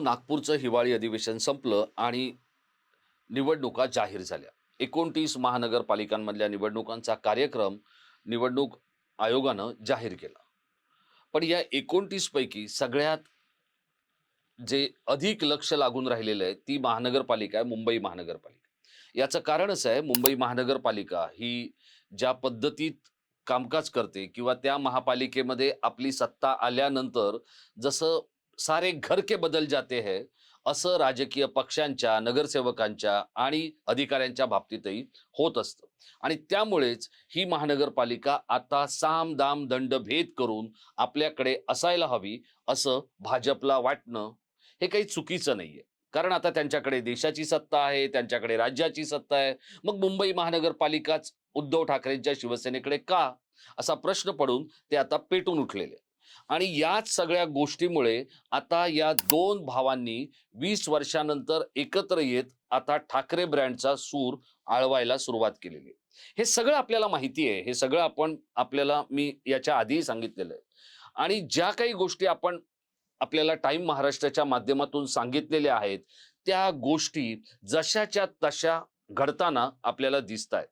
नागपूरचं हिवाळी अधिवेशन संपलं आणि निवडणुका जाहीर झाल्या. एकोणतीस महानगरपालिकांमधल्या निवडणुकांचा कार्यक्रम निवडणूक आयोगानं जाहीर केला. पण या एकोणतीस पैकी सगळ्यात जे अधिक लक्ष लागून राहिलेलं आहे ती महानगरपालिका आहे मुंबई महानगरपालिका. याचं कारण असं आहे मुंबई महानगरपालिका ही ज्या पद्धतीत कामकाज करते किंवा त्या महापालिकेमध्ये आपली सत्ता आल्यानंतर जसं सारे घर के बदल जाते है असं राजकीय पक्षांच्या नगरसेवकांच्या आणि अधिकाऱ्यांच्या बाबतीतही होत असतं. आणि त्यामुळेच ही महानगरपालिका आता साम दाम दंड भेद करून आपल्याकडे असायला हवी असं भाजपला वाटणं हे काही चुकीचं नाहीये. कारण आता त्यांच्याकडे देशाची सत्ता आहे त्यांच्याकडे राज्याची सत्ता आहे. मग मुंबई महानगरपालिकाच उद्धव ठाकरेंच्या शिवसेनेकडे का? असा प्रश्न पडून ते आता पेटून उठलेले. आणि याच सगळ्या गोष्टीमुळे आता या दोन भावांनी वीस वर्षानंतर एकत्र येत आता ठाकरे ब्रँडचा सूर आळवायला सुरुवात केलेली. आहे हे सगळं आपल्याला माहिती आहे. हे सगळं आपण आपल्याला मी याच्या आधीही सांगितलेलं आहे. आणि ज्या काही गोष्टी आपण आपल्याला टाइम महाराष्ट्राच्या माध्यमातून सांगितलेल्या आहेत त्या गोष्टी जशाच्या तशा घडताना आपल्याला दिसत आहेत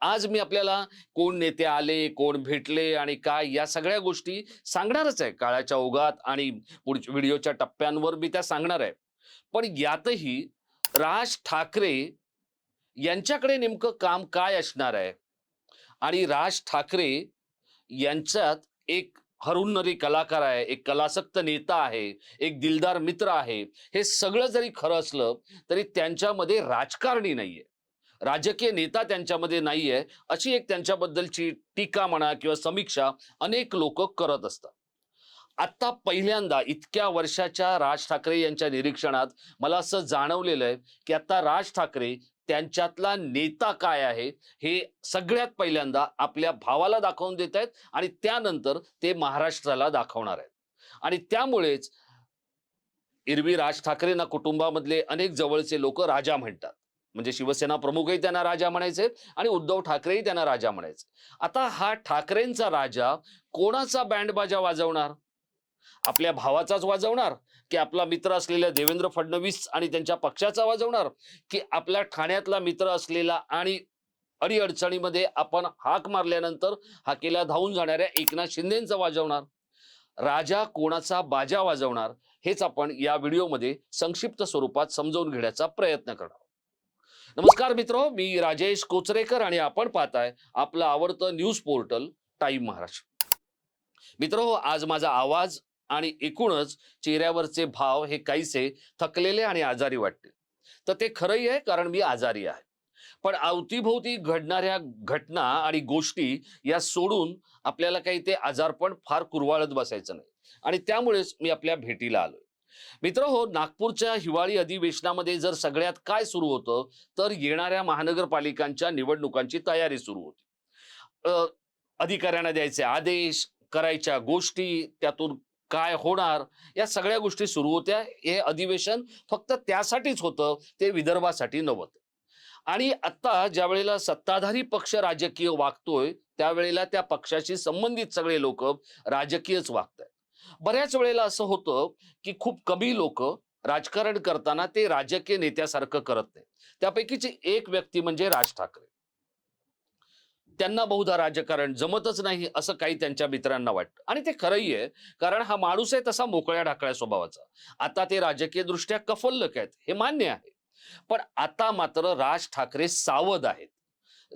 आज मी आपल्याला कोण नेते आले कोण भेटले आणि काय या सगळ्या गोष्टी सांगणारच आहे. काळाच्या ओघात आणि पुढच्या व्हिडिओच्या टप्प्यांवर मी त्या सांगणार आहे. पण यातही राज ठाकरे यांच्याकडे नेमकं काम काय असणार आहे? आणि राज ठाकरे यांच्यात एक हरुन्नरी कलाकार आहे एक कलासक्त नेता आहे एक दिलदार मित्र आहे. हे सगळं जरी खरं असलं तरी त्यांच्यामध्ये राजकारणी नाहीये. राजकीय नेता त्यांच्यामध्ये नाहीये अशी एक त्यांच्याबद्दलची टीका म्हणा किंवा समीक्षा अनेक लोक करत असतात. आता पहिल्यांदा इतक्या वर्षाच्या राज ठाकरे यांच्या निरीक्षणात मला असं जाणवलेलं आहे की आता राज ठाकरे त्यांच्यातला नेता काय आहे हे सगळ्यात पहिल्यांदा आपल्या भावाला दाखवून देत आहेत आणि त्यानंतर ते महाराष्ट्राला दाखवणार आहेत. आणि त्यामुळेच एरवी राज ठाकरेंना कुटुंबामधले अनेक जवळचे लोक राजा म्हणतात. म्हणजे शिवसेना प्रमुखही त्यांना राजा म्हणायचे आणि उद्धव ठाकरेही त्यांना राजा म्हणायचे. आता हा ठाकरेंचा राजा कोणाचा बँड बाजा वाजवणार? आपल्या भावाचाच वाजवणार? की आपला मित्र असलेल्या देवेंद्र फडणवीस आणि त्यांच्या पक्षाचा वाजवणार? की आपल्या ठाण्यातला मित्र असलेला आणि अडीअडचणीमध्ये आपण हाक मारल्यानंतर हाकेला धावून जाणाऱ्या एकनाथ शिंदेचा वाजवणार? राजा कोणाचा बाजा वाजवणार? हेच आपण या व्हिडिओमध्ये संक्षिप्त स्वरूपात समजावून घेण्याचा प्रयत्न करणार नमस्कार मित्र मी राजेश कोचरेकर आणि आपण पाहताय आपलं आवडतं न्यूज पोर्टल टाइम महाराष्ट्र. मित्र हो आज माझा आवाज आणि एकूणच चेहऱ्यावरचे भाव हे काहीसे थकलेले आणि आजारी वाटते. तर ते खरंही आहे कारण मी आजारी आहे. पण अवतीभोवती घडणाऱ्या घटना आणि गोष्टी या सोडून आपल्याला काही ते आजारपण फार कुरवाळत बसायचं नाही. आणि त्यामुळेच मी आपल्या भेटीला आलोय. मित्र हो नागपूरच्या हिवाळी अधिवेशनामध्ये जर सगळ्यात काय सुरू होतं तर येणाऱ्या महानगरपालिकांच्या निवडणुकांची तयारी सुरू होती. अधिकाऱ्यांना द्यायचे आदेश करायच्या गोष्टी त्यातून काय होणार या सगळ्या गोष्टी सुरू होत्या. हे अधिवेशन फक्त त्यासाठीच होतं ते विदर्भासाठी नव्हतं. आणि आता ज्या वेळेला सत्ताधारी पक्ष राजकीय वागतोय त्यावेळेला त्या पक्षाशी संबंधित सगळे लोक राजकीयच वागत आहेत बऱ्याच वेळेला असं होतं की खूप कमी लोक राजकारण करताना ते राजकीय नेत्यासारखं करत नाही त्यापैकीची एक व्यक्ती म्हणजे राज ठाकरे. त्यांना बहुधा राजकारण जमतच नाही असं काही त्यांच्या मित्रांना वाटतं. आणि ते खरंही आहे कारण हा माणूस आहे तसा मोकळ्या ढाकळ्या स्वभावाचा. आता ते राजकीय दृष्ट्या कफल्लक आहेत हे मान्य आहे. पण आता मात्र राज ठाकरे सावध आहेत.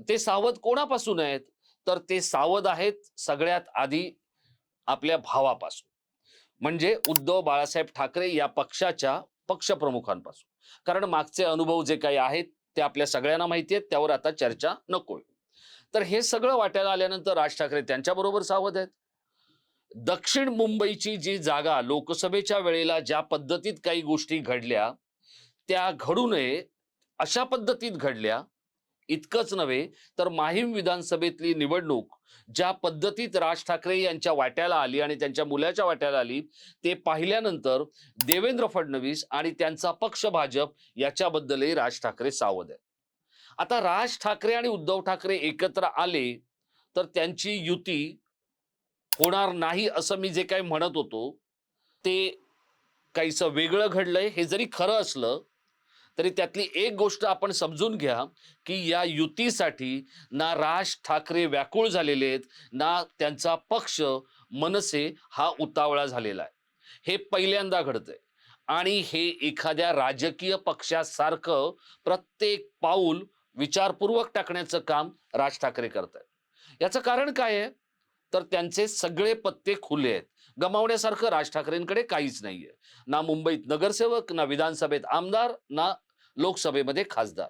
ते सावध कोणापासून आहेत? तर ते सावध आहेत सगळ्यात आधी आपल्या भावापासून. म्हणजे उद्धव बाळासाहेब ठाकरे या पक्षाच्या पक्षप्रमुखांपासून. कारण मागचे अनुभव जे काही आहेत ते आपल्या सगळ्यांना माहिती आहेत त्यावर आता चर्चा नकोय तर हे सगळं वाटायला आल्यानंतर राज ठाकरे त्यांच्याबरोबर सावध आहेत. दक्षिण मुंबईची जी जागा लोकसभेच्या वेळेला ज्या पद्धतीत काही गोष्टी घडल्या त्या घडू नये अशा पद्धतीत घडल्या इतकंच नव्हे तर माहीम विधानसभेतली निवडणूक ज्या पद्धतीत राज ठाकरे यांच्या वाट्याला आली आणि त्यांच्या मुलाच्या वाट्याला आली ते पाहिल्यानंतर देवेंद्र फडणवीस आणि त्यांचा पक्ष भाजप याच्याबद्दलही राज ठाकरे सावध आहेत. आता राज ठाकरे आणि उद्धव ठाकरे एकत्र आले तर त्यांची युती होणार नाही असं मी जे काही म्हणत होतो ते काहीसं वेगळं घडलंय हे जरी खरं असलं तरी त्यातली एक गोष्ट आपण समजून घ्या की या युतीसाठी ना राज ठाकरे व्याकुळ झालेले आहेत ना त्यांचा पक्ष मनसे हा उतावळा झालेला आहे. हे पहिल्यांदा घडतंय. आणि हे एखाद्या राजकीय पक्षासारखं प्रत्येक पाऊल विचारपूर्वक टाकण्याचं काम राज ठाकरे करत आहेत याचं कारण काय आहे? तर त्यांचे सगळे पत्ते खुले आहेत. गमावण्यासारखं राज ठाकरेंकडे काहीच नाहीये. ना मुंबईत नगरसेवक ना विधानसभेत आमदार ना लोकसभेमध्ये खासदार.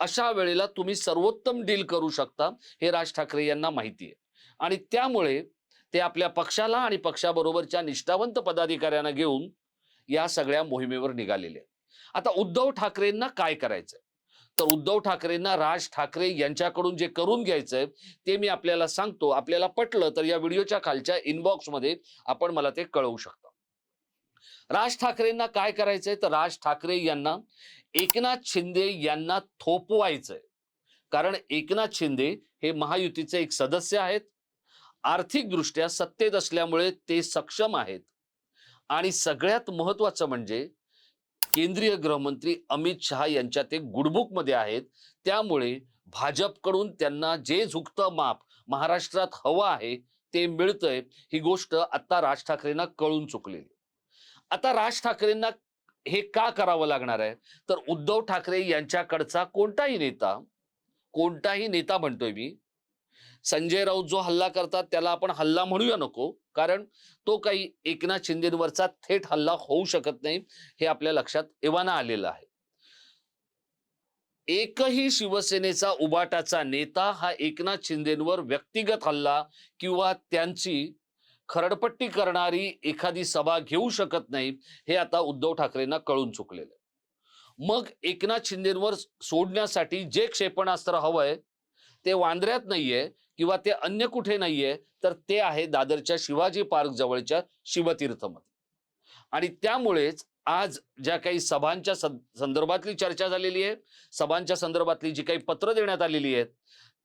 अशा वेळेला तुम्ही सर्वोत्तम डील करू शकता हे राज ठाकरे यांना माहिती आहे. आणि त्यामुळे ते आपल्या पक्षाला आणि पक्षाबरोबरच्या निष्ठावंत पदाधिकाऱ्यांना घेऊन या सगळ्या मोहिमेवर निघालेले आता उद्धव ठाकरेंना काय करायचंय? तर उद्धव ठाकरेंना राज ठाकरे यांच्याकडून जे करून घ्यायचंय ते मी आपल्याला सांगतो. आपल्याला पटलं तर या व्हिडिओच्या खालच्या इनबॉक्समध्ये आपण मला ते कळवू शकता. राज ठाकरेंना काय करायचंय? तर राज ठाकरे यांना एकनाथ शिंदे यांना थोपवायचंय. कारण एकनाथ शिंदे हे महायुतीचे एक सदस्य आहेत. आर्थिकदृष्ट्या सत्तेत असल्यामुळे ते सक्षम आहेत. आणि सगळ्यात महत्वाचं म्हणजे केंद्रीय गृहमंत्री अमित शहा यांच्या ते गुडबुकमध्ये आहेत. त्यामुळे भाजपकडून त्यांना जे झुकतं माप महाराष्ट्रात हवं आहे ते मिळतंय. ही गोष्ट आता राज ठाकरेंना कळून चुकलेली. आता राज ठाकरेंना हे का करावं लागणार आहे? तर उद्धव ठाकरे यांच्याकडचा कोणताही नेता कोणताही नेता म्हणतोय मी संजय राऊत जो हल्ला करतात त्याला आपण हल्ला म्हणूया नको. कारण तो काही एकनाथ शिंदेवरचा थेट हल्ला होऊ शकत नाही हे आपल्या लक्षात एव्हाना आलेलं आहे. एकही शिवसेनेचा उबाटाचा नेता हा एकनाथ शिंदेवर व्यक्तिगत हल्ला किंवा त्यांची खरडपट्टी करणारी एखादी सभा घेऊ शकत नाही हे आता उद्धव ठाकरेंना कळून चुकलेलं मग एकनाथ शिंदेवर सोडण्यासाठी जे क्षेपणास्त्र हवंय ते वांद्र्यात नाहीये किंवा ते अन्य कुठे नाहीये तर ते आहे दादरच्या शिवाजी पार्क जवळच्या शिवतीर्थमध्ये. आणि त्यामुळेच आज ज्या काही सभांच्या संदर्भातली चर्चा झालेली आहे सभांच्या संदर्भातली जी काही पत्र देण्यात आलेली आहेत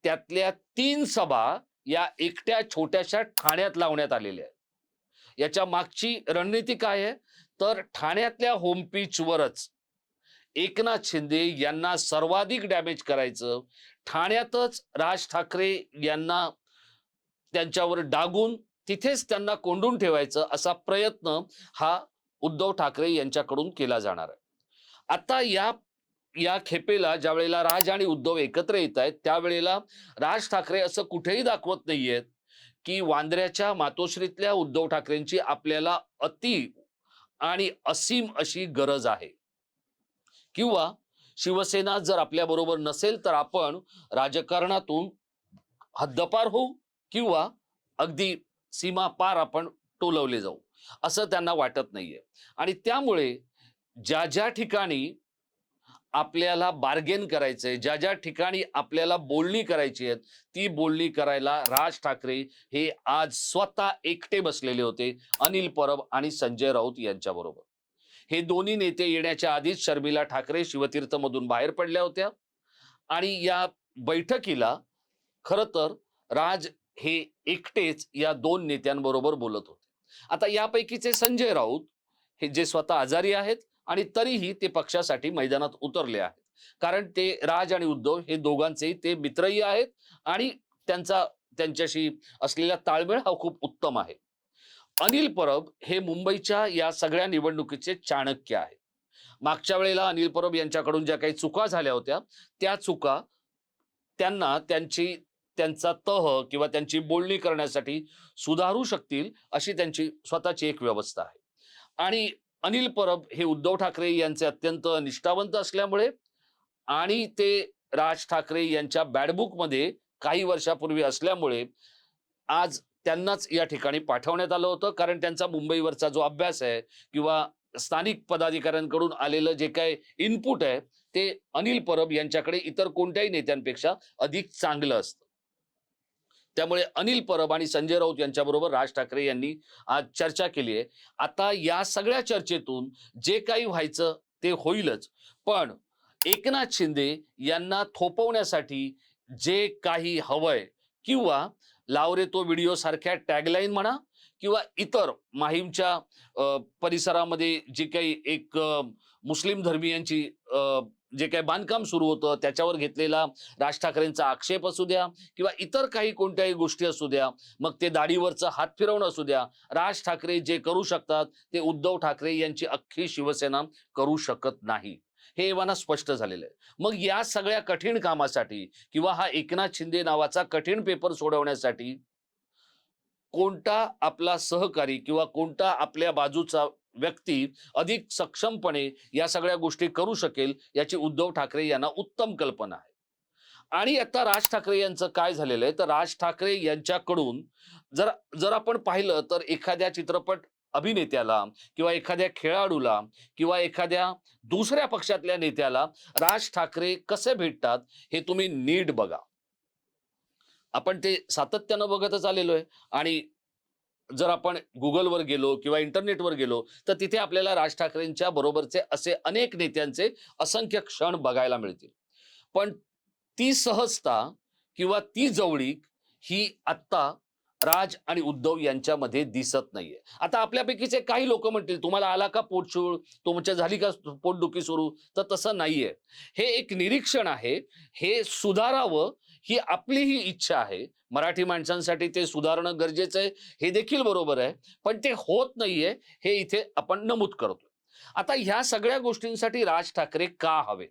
त्यातल्या तीन सभा या एकट्या छोट्याशा ठाण्यात लावण्यात आलेल्या आहेत. याच्या मागची रणनीती काय आहे? तर ठाण्यातल्या होम वरच एकनाथ शिंदे यांना सर्वाधिक डॅमेज करायचं ठाण्यातच राज ठाकरे यांना त्यांच्यावर डागून तिथेच त्यांना कोंडून ठेवायचं असा प्रयत्न हा उद्धव ठाकरे यांच्याकडून केला जाणार आहे. आता या या खेपेला ज्या वेळेला राज आणि उद्धव एकत्र येत आहेत त्यावेळेला राज ठाकरे असं कुठेही दाखवत नाहीयेत की वांद्र्याच्या मातोश्रीतल्या उद्धव ठाकरेंची आपल्याला अति आणि असीम अशी गरज आहे. किंवा शिवसेना जर आपल्या बरोबर नसेल तर आपण राजकारणातून हद्दपार होऊ किंवा अगदी सीमा पार आपण टोलवले जाऊ असं त्यांना वाटत नाहीये. आणि त्यामुळे ज्या ज्या ठिकाणी आपल्याला बार्गेन करायचंय ज्या ज्या ठिकाणी आपल्याला बोलणी करायची आहेत ती बोलणी करायला राज ठाकरे हे आज स्वतः एकटे बसलेले होते अनिल परब आणि संजय राऊत यांच्या बरोबर हे दोन्ही नेते येण्याच्या आधीच शर्मिला ठाकरे शिवतीर्थमधून बाहेर पडल्या होत्या आणि या बैठकीला खरं तर राज हे एकटेच या दोन नेत्यांबरोबर बोलत होते. आता यापैकीचे संजय राऊत हे जे स्वतः आजारी आहेत आणि तरीही ते पक्षासाठी मैदानात उतरले आहेत. कारण ते राज आणि उद्धव हे दोघांचे ते मित्रही आहेत आणि त्यांचा त्यांच्याशी असलेला ताळमेळ हा खूप उत्तम आहे. अनिल परब हे मुंबईच्या या सगळ्या निवडणुकीचे चाणक्य आहे मागच्या वेळेला अनिल परब यांच्याकडून ज्या काही चुका झाल्या होत्या त्या चुका त्यांना त्यांची त्यांचा तह किंवा त्यांची बोलणी करण्यासाठी सुधारू शकतील अशी त्यांची स्वतःची एक व्यवस्था आहे. आणि अनिल परब हे उद्धव ठाकरे यांचे अत्यंत निष्ठावंत असल्यामुळे आणि ते राज ठाकरे यांच्या बॅडबुकमध्ये काही वर्षापूर्वी असल्यामुळे आज त्यांनाच या ठिकाणी पाठवण्यात आलं होतं. कारण त्यांचा मुंबईवरचा जो अभ्यास आहे किंवा स्थानिक पदाधिकाऱ्यांकडून आलेलं जे काही इनपुट आहे ते अनिल परब यांच्याकडे इतर कोणत्याही नेत्यांपेक्षा अधिक चांगलं असतं. त्यामुळे अनिल परब आणि संजय राऊत यांच्याबरोबर राज ठाकरे यांनी आज चर्चा केली आहे. आता या सगळ्या चर्चेतून जे काही व्हायचं ते होईलच. पण एकनाथ शिंदे यांना थोपवण्यासाठी जे काही हवंय किंवा लावरे तो व्हिडिओ सारख्या टॅगलाईन म्हणा किंवा इतर माहीमच्या परिसरामध्ये जे काही एक मुस्लिम धर्मियांची जे काही बांधकाम सुरू होतं त्याच्यावर घेतलेला राज ठाकरेंचा आक्षेप असू द्या किंवा इतर काही कोणत्याही गोष्टी असू द्या मग ते दाढीवरचं हात फिरवणं असू द्या राज ठाकरे जे करू शकतात ते उद्धव ठाकरे यांची अख्खी शिवसेना करू शकत नाही. हे एव्हाना स्पष्ट झालेलं आहे. मग या सगळ्या कठीण कामासाठी किंवा हा एकनाथ शिंदे नावाचा कठीण पेपर सोडवण्यासाठी कोणता आपला सहकारी किंवा कोणता आपल्या बाजूचा व्यक्ती अधिक सक्षमपणे या सगळ्या गोष्टी करू शकेल याची उद्धव ठाकरे यांना उत्तम कल्पना आहे. आणि आता राज ठाकरे यांचं काय झालेलं आहे? तर राज ठाकरे यांच्याकडून जर जर आपण पाहिलं तर एखाद्या चित्रपट अभिनेत्याला किंवा एखाद्या खेळाडूला किंवा एखाद्या दुसऱ्या पक्षातल्या नेत्याला राज ठाकरे कसे भेटतात हे तुम्ही नीट बघा. आपण ते सातत्यानं बघतच आलेलो आहे. आणि जर आपण गुगलवर गेलो किंवा इंटरनेटवर गेलो तर तिथे आपल्याला राज ठाकरेंच्या बरोबरचे असे अनेक नेत्यांचे असंख्य क्षण बघायला मिळतील. पण ती सहजता किंवा ती जवळीक ही आत्ता राज आणि उद्धव यांच्यामध्ये दिसत नाहीये. आता आपल्यापैकीचे काही लोक म्हणतील तुम्हाला आला का पोटशूळ तुमच्या झाली का पोटदुखी सुरू? तर तसं नाहीये. हे एक निरीक्षण आहे. हे सुधारावं ही आपली ही इच्छा आहे. मराठी माणसांसाठी ते सुधारणं गरजेचं आहे. हे देखील बरोबर आहे. पण ते होत नाहीये. हे इथे आपण नमूद करतो आता ह्या सगळ्या गोष्टींसाठी राज ठाकरे का हवे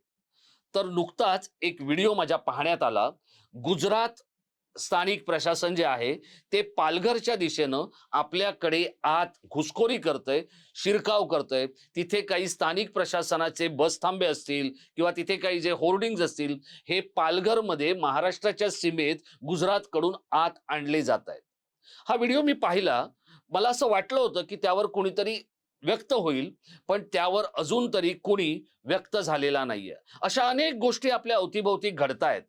तर नुकताच एक व्हिडिओ माझ्या पाहण्यात आला. गुजरात स्थानिक प्रशासन जे आहे ते पालघरच्या दिशेनं आपल्याकडे आत घुसखोरी करतंय शिरकाव करतंय. तिथे काही स्थानिक प्रशासनाचे बस थांबे असतील किंवा तिथे काही जे होर्डिंग्ज असतील हे पालघरमध्ये महाराष्ट्राच्या सीमेत गुजरातकडून आत आणले जात आहेत हा व्हिडिओ मी पाहिला. मला असं वाटलं होतं की त्यावर कोणीतरी व्यक्त होईल पण त्यावर अजून तरी कोणी व्यक्त झालेला नाहीये. अशा अनेक गोष्टी आपल्या अवतीभोवती घडतायत.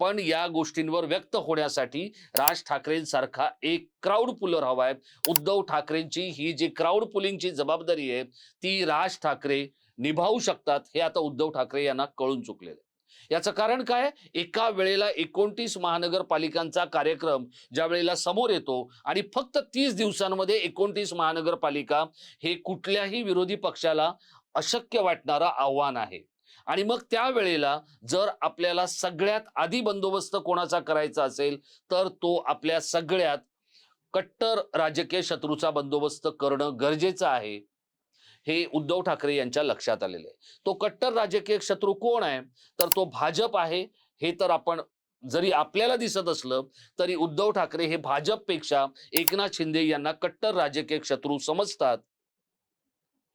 पण या गोष्टींवर व्यक्त होण्यासाठी राज ठाकरेंसारखा एक क्राऊड पुलर हवाय. उद्धव ठाकरेंची ही जी क्राऊड पुलिंगची जबाबदारी आहे ती राज ठाकरे निभावू शकतात हे आता उद्धव ठाकरे यांना कळून चुकलेलं आहे. याचं कारण काय? एका वेळेला एकोणतीस महानगरपालिकांचा कार्यक्रम ज्या वेळेला समोर येतो आणि फक्त तीस दिवसांमध्ये एकोणतीस महानगरपालिका हे कुठल्याही विरोधी पक्षाला अशक्य वाटणारं आव्हान आहे. आणि मग त्यावेळेला जर आपल्याला सगळ्यात आधी बंदोबस्त कोणाचा करायचा असेल तर तो आपल्या सगळ्यात कट्टर राजकीय शत्रूचा बंदोबस्त करणं गरजेचं आहे. हे उद्धव ठाकरे यांच्या लक्षात आलेले आहे. तो कट्टर राजकीय शत्रू कोण आहे? तर तो भाजप आहे. हे तर आपण जरी आपल्याला दिसत असलं तरी उद्धव ठाकरे हे भाजपपेक्षा एकनाथ शिंदे यांना कट्टर राजकीय शत्रू समजतात.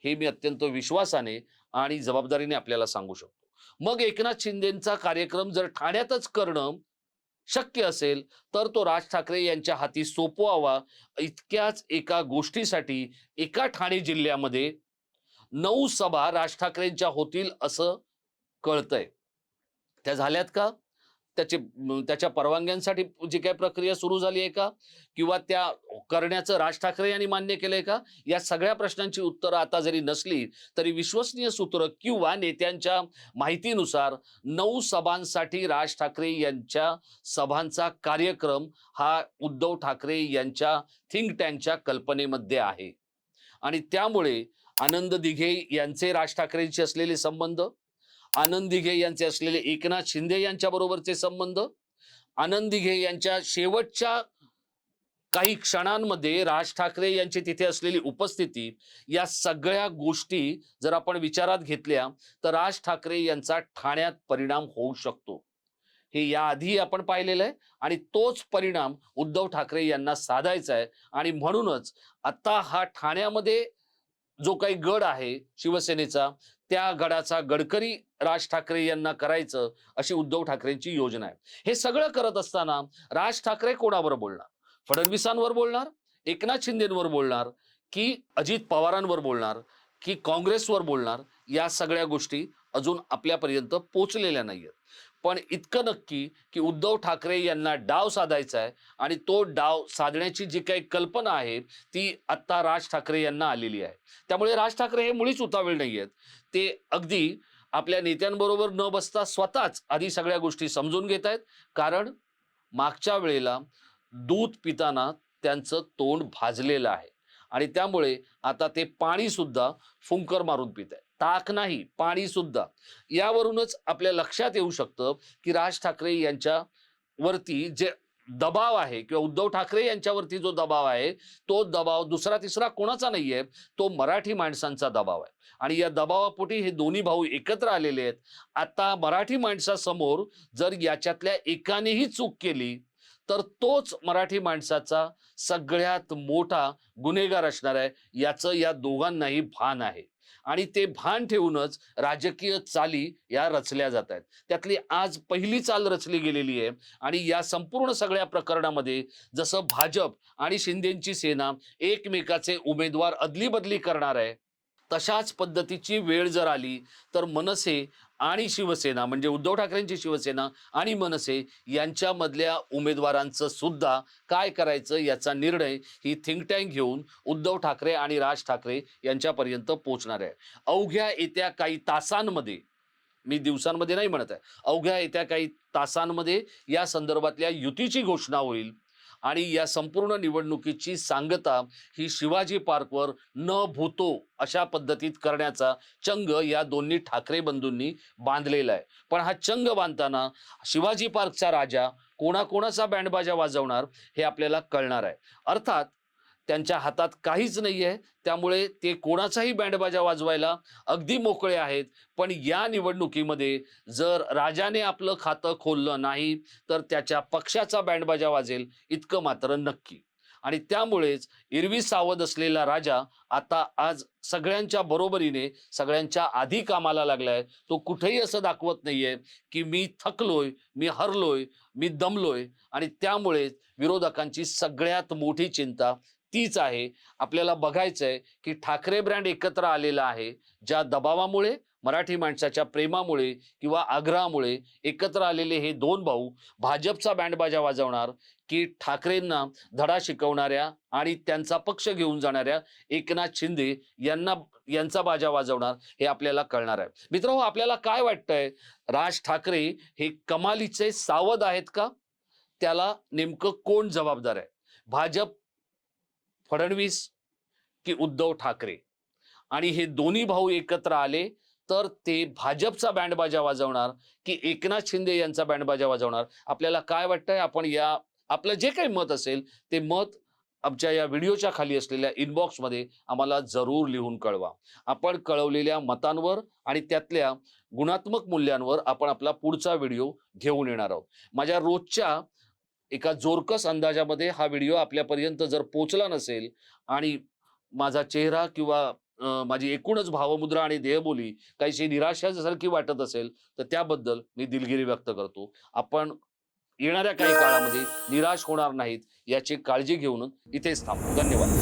हे मी अत्यंत विश्वासाने आणि जबाबदारीने आपल्याला सांगू शकतो. मग एकनाथ शिंदेचा कार्यक्रम जर ठाण्यातच करणं शक्य असेल तर तो राज ठाकरे यांच्या हाती सोपवावा. इतक्याच एका गोष्टीसाठी एका ठाणे जिल्ह्यामध्ये नऊ सभा राज ठाकरेंच्या होतील असं कळतंय. त्या झाल्यात का? त्याचे त्याच्या परवानग्यांसाठी जी काही प्रक्रिया सुरू झाली आहे का? किंवा त्या करण्याचं राज ठाकरे यांनी मान्य केलंय का? या सगळ्या प्रश्नांची उत्तरं आता जरी नसली तरी विश्वसनीय सूत्र किंवा नेत्यांच्या माहितीनुसार नऊ सभांसाठी राज ठाकरे यांच्या सभांचा कार्यक्रम हा उद्धव ठाकरे यांच्या थिंक टँकच्या कल्पनेमध्ये आहे. आणि त्यामुळे आनंद दिघे यांचे राज ठाकरेंशी असलेले संबंध आनंद दिघे यांचे असलेले एकनाथ शिंदे यांच्या बरोबरचे संबंध आनंद दिघे यांच्या शेवटच्या काही क्षणांमध्ये राज ठाकरे यांची तिथे असलेली उपस्थिती या सगळ्या गोष्टी जर आपण विचारात घेतल्या तर राज ठाकरे यांचा ठाण्यात परिणाम होऊ शकतो. हे याआधी आपण पाहिलेलं आहे आणि तोच परिणाम उद्धव ठाकरे यांना साधायचा आहे आणि म्हणूनच आता हा ठाण्यामध्ये जो काही गड आहे शिवसेनेचा त्या गडाचा गडकरी राज ठाकरे यांना करायचं अशी उद्धव ठाकरेंची योजना आहे. हे सगळं करत असताना राज ठाकरे कोणावर बोलणार? फडणवीसांवर बोलणार? एकनाथ शिंदेवर बोलणार? की अजित पवारांवर बोलणार? की काँग्रेसवर बोलणार? या सगळ्या गोष्टी अजून आपल्यापर्यंत पोचलेल्या नाहीयेत. पण इतकं नक्की की उद्धव ठाकरे यांना डाव साधायचा आहे आणि तो डाव साधण्याची जी काही कल्पना आहे ती आत्ता राज ठाकरे यांना आलेली आहे. त्यामुळे राज ठाकरे हे मुळीच उतावीळ नाही आहेत. ते अगदी आपल्या नेत्यांबरोबर न बसता स्वतःच आधी सगळ्या गोष्टी समजून घेत आहेत. कारण मागच्या वेळेला दूध पिताना त्यांचं तोंड भाजलेलं आहे. आणि त्यामुळे आता ते पाणीसुद्धा फुंकर मारून पित आहे ताक नाही पाणी सुद्धा. यावरूनच आपल्या लक्षात येऊ शकतं की राज ठाकरे यांच्या वरती जे दबाव आहे किंवा उद्धव ठाकरे यांच्यावरती जो दबाव आहे तो दबाव दुसरा तिसरा कोणाचा नाहीये तो मराठी माणसांचा दबाव आहे. आणि या दबावापोटी हे दोन्ही भाऊ एकत्र आलेले आहेत. आता मराठी माणसासमोर जर याच्यातल्या एकानेही चूक केली तर तोच मराठी माणसाचा सगळ्यात मोठा गुन्हेगार असणार आहे याचं या दोघांनाही भान आहे. आणि ते भान ठेवूनच राजकीय चाली या रचल्या जात आहेत. त्यातली आज पहिली चाल रचली गेलेली आहे आणि या संपूर्ण सगळ्या प्रकरणामध्ये जसं भाजप आणि शिंदेची सेना एकमेकाचे उमेदवार अदली बदली करणार आहे तशाच पद्धतीची वेळ जर आली तर मनसे आणि शिवसेना म्हणजे उद्धव ठाकरेंची शिवसेना आणि मनसे यांच्यामधल्या उमेदवारांचं सुद्धा काय करायचं याचा निर्णय ही थिंक टँक घेऊन उद्धव ठाकरे आणि राज ठाकरे यांच्यापर्यंत पोहोचणार आहे. अवघ्या येत्या काही तासांमध्ये मी दिवसांमध्ये नाही म्हणत आहे अवघ्या येत्या काही तासांमध्ये या संदर्भातल्या युतीची घोषणा होईल. आणि या संपूर्ण निवडणुकीची सांगता ही शिवाजी पार्कवर न भूतो अशा पद्धतीत करण्याचा चंग या दोन्ही ठाकरे बंधूंनी बांधलेला आहे. पण हा चंग बांधताना शिवाजी पार्कचा राजा कोणाकोणाचा बँडबाजा वाजवणार हे आपल्याला कळणार आहे. अर्थात त्यांच्या हातात काहीच नाही आहे त्यामुळे ते कोणाचाही बँडबाजा वाजवायला अगदी मोकळे आहेत. पण या निवडणुकीमध्ये जर राजाने आपलं खातं खोललं नाही तर त्याच्या पक्षाचा बँडबाजा वाजेल इतकं मात्र नक्की. आणि त्यामुळेच एरवी सावध असलेला राजा आता आज सगळ्यांच्या बरोबरीने सगळ्यांच्या आधी कामाला लागलाय. तो कुठेही असं दाखवत नाहीये की मी थकलोय मी हरलोय मी दमलोय. आणि त्यामुळेच विरोधकांची सगळ्यात मोठी चिंता तीच आहे. आपल्याला बघायचंय की ठाकरे ब्रँड एकत्र आलेला आहे. ज्या दबावामुळे मराठी माणसाच्या प्रेमामुळे किंवा आग्रहामुळे एकत्र आलेले हे दोन भाऊ भाजपचा बँडबाजा वाजवणार की ठाकरेंना धडा शिकवणाऱ्या आणि त्यांचा पक्ष घेऊन जाणाऱ्या एकनाथ शिंदे यांना यांचा बाजा वाजवणार हे आपल्याला कळणार आहे. मित्र आपल्याला काय वाटतंय? राज ठाकरे हे कमालीचे सावध आहेत का? त्याला नेमकं कोण जबाबदार आहे? भाजप फडणवीस की उद्धव ठाकरे. आणि हे दोन्ही भाऊ एकत्र आले तर ते भाजपचा बँडबाजा वाजवणार की एकनाथ शिंदे यांचा बँडबाजा वाजवणार? आपल्याला काय वाटतंय? आपण या आपलं जे काही मत असेल ते मत आमच्या या व्हिडिओच्या खाली असलेल्या इनबॉक्समध्ये आम्हाला जरूर लिहून कळवा. आपण कळवलेल्या मतांवर आणि त्यातल्या गुणात्मक मूल्यांवर आपण आपला पुढचा व्हिडिओ घेऊन येणार आहोत. माझ्या रोजच्या एका जोरकस अंदाजामध्ये हा व्हिडिओ आपल्यापर्यंत जर पोचला नसेल आणि माझा चेहरा किंवा माझी एकूणच भावमुद्रा आणि देहबोली काहीशी निराशासारखी वाटत असेल तर त्याबद्दल मी दिलगिरी व्यक्त करतो. आपण येणाऱ्या काही काळामध्ये निराश होणार नाहीत याची काळजी घेऊन इथेच थांबतो धन्यवाद.